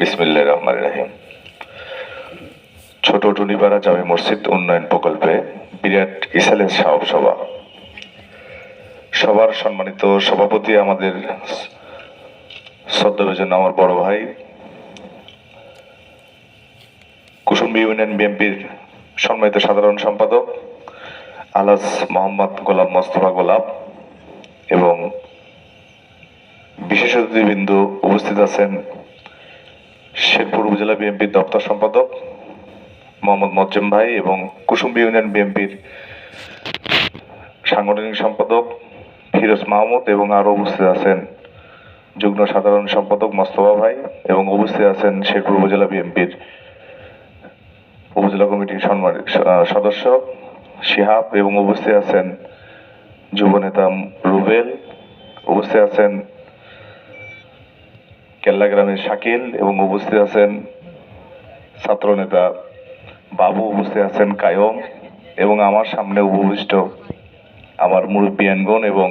বিসমিল্লাহ রহমান রাহিম। ছোট টুনিপাড়া জামে মসজিদ উন্নয়ন প্রকল্পে বিরাট ইসালের সাহব সভা। সবার সম্মানিত সভাপতি আমাদের শ্রদ্ধাভাজন আমার বড় ভাই, কুসুম্বি ইউনিয়ন বিএনপির সম্মানিত সাধারণ সম্পাদক আলাস মোহাম্মদ গোলাম মোস্তফা গোলাপ এবং বিশেষ অতিথিবৃন্দ উপস্থিত আছেন শেরপুর উপজেলা বিএনপির দপ্তর সম্পাদক মোহাম্মদ মজ্জেম ভাই এবং কুসুম্বি ইউনিয়ন বিএনপির সাংগঠনিক সম্পাদক ফিরোজ মাহমুদ এবং আরও উপস্থিত আছেন যুগ্ম সাধারণ সম্পাদক মোস্তফা ভাই এবং উপস্থিত আছেন শেরপুর উপজেলা বিএনপির উপজেলা কমিটির সম্মানিত সদস্য শিহাব এবং উপস্থিত আছেন যুব নেতা রুবেল, উপস্থিত আছেন কেল্লা গ্রামের শাকিল এবং উপস্থিত আছেন ছাত্র নেতা বাবু, উপস্থিত আছেন কায়ম এবং আমার সামনে উপবিষ্ট আমার মুরব্বিয়ানগণ এবং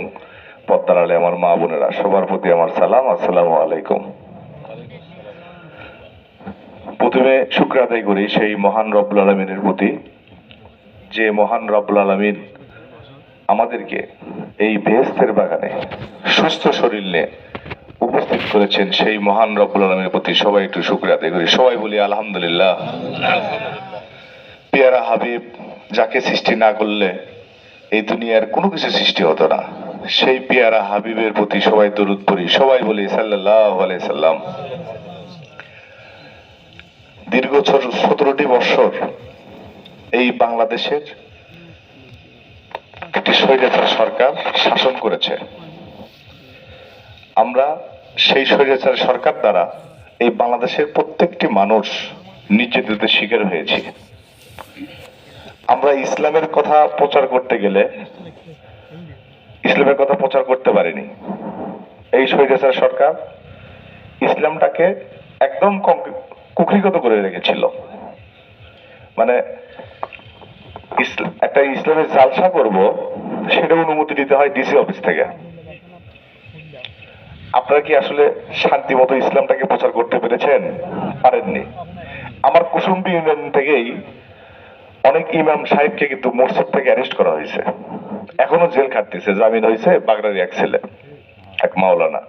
পদ্মার আলে আমার মা বোনেরা। সবার প্রতি আমার সালাম। আসসালামু আলাইকুম। প্রথমে শুক্র আদায় করি সেই মহান রব্বুল আলমিনের প্রতি। যে মহান রব্বুল আলমিন আমাদেরকে এই বেহেস্তের বাগানে সুস্থ শরীর নিয়ে উপস্থিত করেছেন সেই মহান রব্বুল আলমের প্রতি সবাই একটু শুক্র আদায় করি। সবাই বলি, আলহামদুলিল্লাহ। পেয়ারা হাবিব, যাকে সৃষ্টি না করলে এই দুনিয়ার কোনো কিছু সৃষ্টি হতো না। সেই পেয়ারা হাবিবের প্রতি সবাই দরুদ পড়ি। সবাই বলি সাল্লাহ সাল্লাম। দীর্ঘ সতেরোটি বৎসর এই বাংলাদেশের একটি স্বৈরাচার সরকার শাসন করেছে। আমরা সেই স্বৈরাচার সরকার দ্বারা এই বাংলাদেশের প্রত্যেকটি মানুষ নির্যাতিতের শিকার হয়েছি। আমরা ইসলামের কথা প্রচার করতে গেলে ইসলামের কথা প্রচার করতে পারিনি। এই স্বৈরাচার সরকার ইসলামটাকে একদম কুকরিগত করে রেখেছিল। মানে একটা ইসলামের জালসা করব, সেটা অনুমতি দিতে হয় ডিসি অফিস থেকে। আপনারা কি আসলে শান্তি মতো ইসলামটাকে প্রচার করতে পেরেছেন? পারেননি। আমার কুসুম্বি ইউনিয়ন থেকেই অনেক ইমাম সাহেবকে কিন্তু মসজিদ থেকে অ্যারেস্ট করা হয়েছে। এখনও জেল খাটতেছে, জামিন হয়েছে বাগড়ারি এক ছেলে, এক মাওলানা।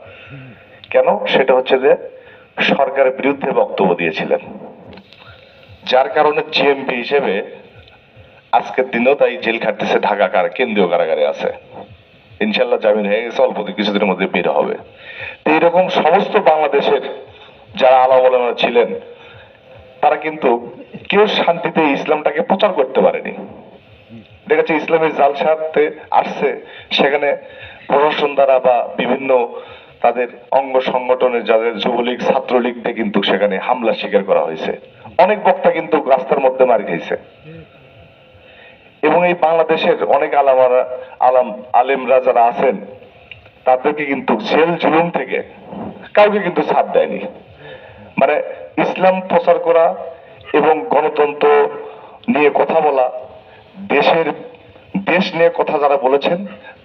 কেন? সেটা হচ্ছে যে সরকারের বিরুদ্ধে বক্তব্য দিয়েছিলেন। যার কারণে জিএমপি হিসেবে আজকের দিনেও তাই জেল খাটতেছে ঢাকা কারা কেন্দ্রীয় কারাগারে আছে। ইনশাল্লাহ জামিন হয়ে গেছে, অল্প কিছুদিনের মধ্যে বের হবে। তো এইরকম সমস্ত বাংলাদেশের যারা আলামা ছিলেন, তারা কিন্তু কেউ শান্তিতে ইসলামটাকে প্রচার করতে পারেনি। দেখা যাচ্ছে ইসলামের জালসাতে আসছে, সেখানে প্রশাসন দ্বারা বা বিভিন্ন তাদের অঙ্গ সংগঠনের যাদের যুবলীগ ছাত্রলীগকে কিন্তু সেখানে হামলা শিকার করা হয়েছে। অনেক বক্তা কিন্তু রাস্তার মধ্যে মার খেয়েছে এবং এই বাংলাদেশের অনেক আলামারা, আলাম, আলেমরা যারা আছেন, তাদেরকে কিন্তু জেল জুলুম থেকে কাউকে কিন্তু ছাড় দেয়নি। মানে ইসলাম প্রচার করা এবং গণতন্ত্র নিয়ে কথা বলা, দেশের, দেশ নিয়ে কথা যারা বলেছেন,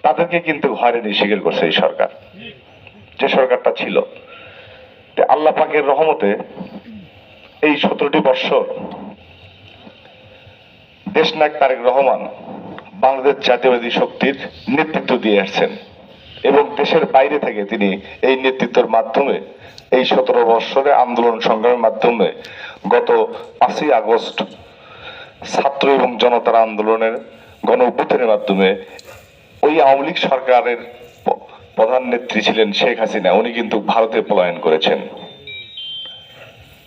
তাদেরকে কিন্তু হয়রানি স্বীকার করছে এই সরকার, যে সরকারটা ছিল। আল্লাহ পাকের রহমতে এই সতেরোটি বৎসর দেশনায়ক তারেক রহমান বাংলাদেশ জাতীয়বাদী শক্তির নেতৃত্ব দিয়ে আসছেন এবং দেশের বাইরে থেকে তিনি এই নেতৃত্বের মাধ্যমে এই সতেরো বৎসরে আন্দোলন সংগ্রামের মাধ্যমে গত পাঁচই আগস্ট ছাত্র এবং জনতার আন্দোলনের গণ মাধ্যমে ওই আওয়ামী লীগ সরকারের প্রধান নেত্রী ছিলেন শেখ হাসিনা। উনি কিন্তু ভারতে পলায়ন করেছেন।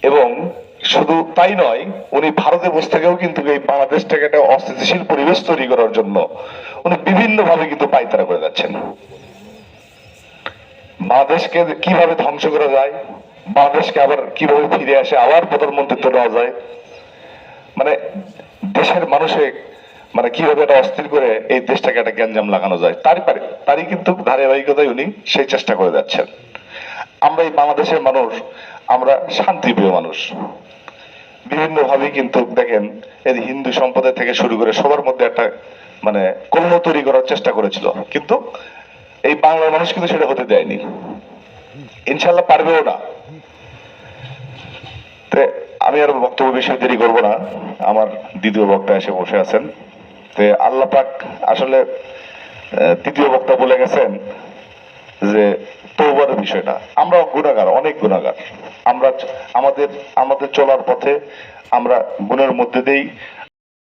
এবং শুধু তাই নয়, উনি ভারতে বসে থেকেও কিন্তু এই বাংলাদেশটাকে একটা অস্থিতিশীল পরিবেশ তৈরি করার জন্য উনি বিভিন্ন ভাবে কিন্তু পাইতারা করে যাচ্ছেন। বাংলাদেশকে কীভাবে ধ্বংস করা যায়, বাংলাদেশকে আবার কীভাবে ফিরে আসে, আবার প্রধানমন্ত্রিত্ব নেওয়া যায় মানে দেশের মানুষে মানে কীভাবে এটা অস্থির করে এই দেশটাকে একটা গ্যাঞ্জাম লাগানো যায়, তারই পারে, তারই কিন্তু ধারাবাহিকতায় উনি সেই চেষ্টা করে যাচ্ছেন। আমরা এই বাংলাদেশের মানুষ, আমরা শান্তিপ্রিয় মানুষ। বিভিন্ন ভাবে কিন্তু দেখেন, এই হিন্দু সম্প্রদায় থেকে শুরু করে সবার মধ্যে একটা মানে কলহ তৈরি করার চেষ্টা করেছিল। কিন্তু এই বাংলার মানুষ কিন্তু সেটা হতে দেয়নি। ইনশাল্লাহ পারবেও না। আমি আর বক্তব্য বেশি দেরি করব না। আমার দ্বিতীয় বক্তা এসে বসে আছেন। তে, আল্লাহ পাক আসলে তৃতীয় বক্তা বলে গেছেন। যে তৌবার বিষয়টা। আমরা গুণাগার অনেক গুণাগার আমরা আমাদের আমাদের চলার পথে আমরা গুণের মধ্যে দিয়েই